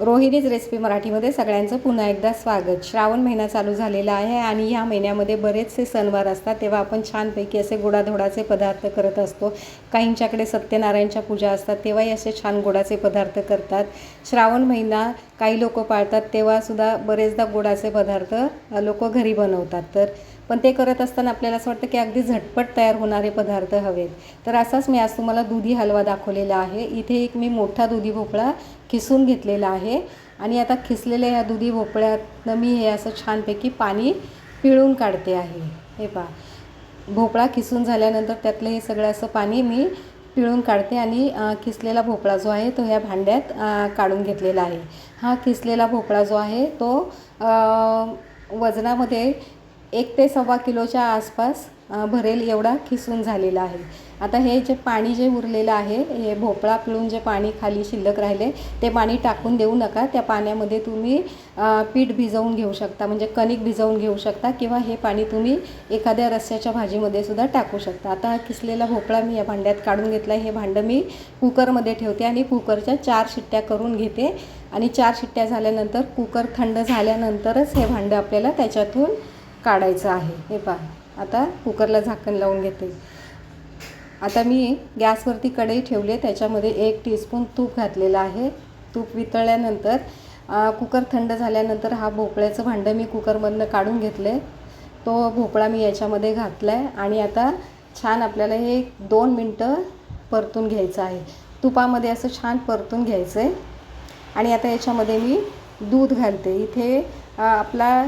Rohini's recipe मराठीमध्ये सगळ्यांचं पुन्हा एकदा स्वागत. श्रावण महिना चालू झालेला आहे आणि ह्या महिन्यामध्ये बरेचसे सणवार असतात. तेव्हा आपण छानपैकी असे गोडाधोडाचे पदार्थ करत असतो. काहींच्याकडे सत्यनारायणच्या पूजा असतात तेव्हाही असे छान गोडाचे पदार्थ करतात. श्रावण महिना काही लोक पाळतात तेव्हासुद्धा बरेचदा गोडाचे पदार्थ लोक घरी बनवतात. तर पण ते करत असताना आपल्याला असं वाटतं की अगदी झटपट तयार होणारे पदार्थ हवेत. तर असाच मी आज तुम्हाला दुधी हलवा दाखवलेला आहे. इथे एक मी मोठा दुधी भोपळा किसून घेतलेला आहे. आणि आता खिसलेल्या ह्या दुधी भोपळ्यातनं मी हे असं छानपैकी पाणी पिळून काढते आहे. हे पहा. भोपळा किसून झाल्यानंतर त्यातलं हे सगळं असं पाणी मी पिळून काढते आणि खिसलेला भोपळा जो आहे तो ह्या भांड्यात काढून घेतलेला आहे. हा खिसलेला भोपळा जो आहे तो वजनामध्ये एक ते सव्वा किलोच्या आसपास भरेल एवढा खिसून झालेला आहे. आता हे जे पाणी जे उरलेलं आहे हे भोपळा पिळून जे पाणी खाली शिल्लक राहिले ते पाणी टाकून देऊ नका. त्या पाण्यामध्ये तुम्ही पीठ भिजवून घेऊ शकता म्हणजे कणिक भिजवून घेऊ शकता किंवा हे पाणी तुम्ही एखाद्या रस्स्याच्या भाजीमध्ये सुद्धा टाकू शकता. आता हा किसलेला भोपळा मी या भांड्यात काढून घेतला हे भांडं मी कुकरमध्ये ठेवते आणि कुकरच्या चार शिट्ट्या करून घेते. आणि चार शिट्ट्या झाल्यानंतर कुकर थंड झाल्यानंतरच हे भांडं आपल्याला त्याच्यातून काढायचं आहे. हे पहा. आता कुकरला झाकण लावून घेते. आता मी गॅसवरती कढई ठेवली आहे. त्याच्यामध्ये एक टीस्पून तूप घातलेलं आहे. तूप वितळल्यानंतर कुकर थंड झाल्यानंतर हा भोपळ्याचं भांडं मी कुकरमधनं काढून घेतलं तो भोपळा मी याच्यामध्ये घातला आहे आणि आता छान आपल्याला हे दोन मिनटं परतून घ्यायचं आहे. तुपामध्ये असं छान परतून घ्यायचं आहे आणि आता याच्यामध्ये मी दूध घालते. इथे आपला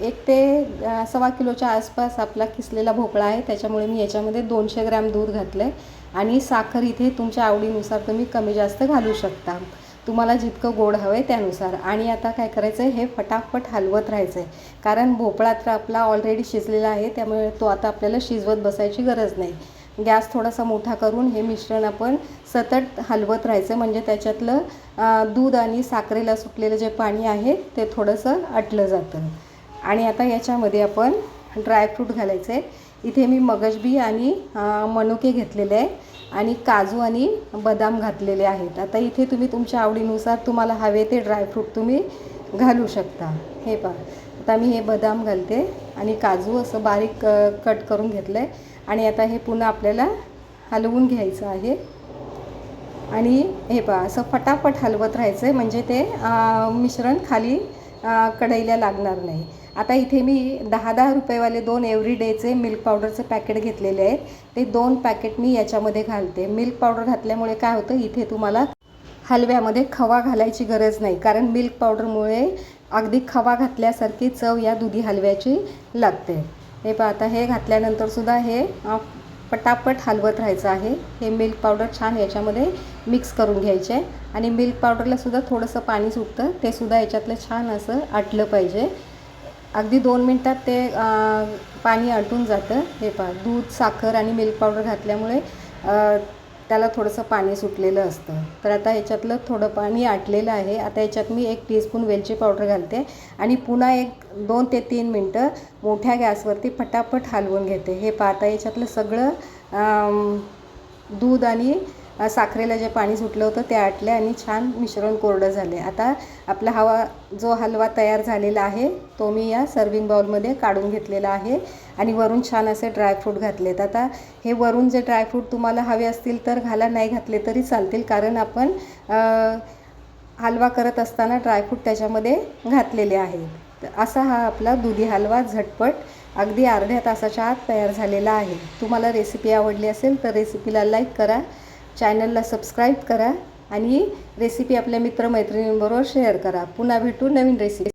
एक ते सव्वा किलोच्या आसपास आपला किसलेला भोपळा आहे. त्याच्यामुळे मी याच्यामध्ये दोनशे ग्रॅम दूध घातलं आहे आणि साखर इथे तुमच्या आवडीनुसार तुम्ही कमी जास्त घालू शकता. तुम्हाला जितकं गोड हवं आहे त्यानुसार. आणि आता काय करायचं आहे हे फटाफट हलवत राहायचं आहे कारण भोपळा तर आपला ऑलरेडी शिजलेला आहे. त्यामुळे तो आता आपल्याला शिजवत बसायची गरज नाही. गॅस थोडासा मोठा करून हे मिश्रण आपण सतत हलवत राहायचं म्हणजे त्याच्यातलं दूध आणि साखरेला सुटलेलं जे पाणी आहे ते थोडंसं आटलं जातं. आणि आता याच्यामध्ये आपण ड्रायफ्रूट घालायचं आहे इथे मी मगजबी आणि मनुके घेतलेले आहे आणि काजू आणि बदाम घातलेले आहेत. आता इथे तुम्ही तुमच्या आवडीनुसार तुम्हाला हवे ते ड्रायफ्रूट तुम्ही घालू शकता. हे पहा. आता मी हे बदाम घालते आणि काजू असं बारीक कट करून घेतलं आहे आणि आता हे पुन्हा आपल्याला हलवून घ्यायचं आहे. आणि हे पहा असं फटाफट हलवत राहायचं आहे म्हणजे ते मिश्रण खाली कढईला लागणार नाही. आता इथे मी दहा दहा रुपयेवाले दोन एव्हरीडेचे मिल्क पावडरचे पॅकेट घेतलेले आहेत. ते दोन पॅकेट मी याच्यामध्ये घालते. मिल्क पावडर घातल्यामुळे काय होतं इथे तुम्हाला हलव्यामध्ये खवा घालायची गरज नाही. कारण मिल्क पावडरमुळे अगदी खवा घातल्यासारखी चव या दुधी हलव्याची लागते. हे पहा आता हे घातल्यानंतर सुद्धा हे पटापट हलवत राहायचं आहे. हे मिल्क पावडर छान याच्यामध्ये मिक्स करून घ्यायचे. आहे आणि मिल्क पावडरलासुद्धा थोडंसं पाणी सुटतं. ते सुद्धा याच्यातलं छान असं आटलं पाहिजे. अगदी दोन मिनटात ते पाणी आटून जातं. हे पहा दूध साखर आणि मिल्क पावडर घातल्यामुळे त्याला थोडंसं पाणी सुटलेलं असतं. तर आता ह्याच्यातलं थोडं पाणी आटलेलं आहे. आता याच्यात मी एक टीस्पून वेलची पावडर घालते आणि पुन्हा एक दोन ते तीन मिनटं मोठ्या गॅसवरती फटाफट हलवून घेते. हे पाहता याच्यातलं सगळं दूध आणि साखरेला जे पाणी सुटलं होतं ते आटले आणि छान मिश्रण कोरडं झाले. आता आपला हवा जो हलवा तयार झालेला आहे तो मी या सर्विंग बाउलमध्ये काढून घेतलेला आहे आणि वरून छान असे ड्रायफ्रूट घातलेत. आता हे वरून जे ड्रायफ्रूट तुम्हाला हवे असतील तर घाला नाही घातले तरी चालतील. कारण आपण हलवा करत असताना ड्रायफ्रूट त्याच्यामध्ये घातलेले आहे तर असा हा आपला दुधी हलवा झटपट अगदी अर्ध्या तासाच्या आत तयार झालेला आहे. तुम्हाला रेसिपी आवडली असेल तर रेसिपीला लाईक करा. चॅनलला सबस्क्राईब करा आणि रेसिपी आपल्या मित्रमैत्रिणींबरोबर शेअर करा. पुन्हा भेटू नवीन रेसिपी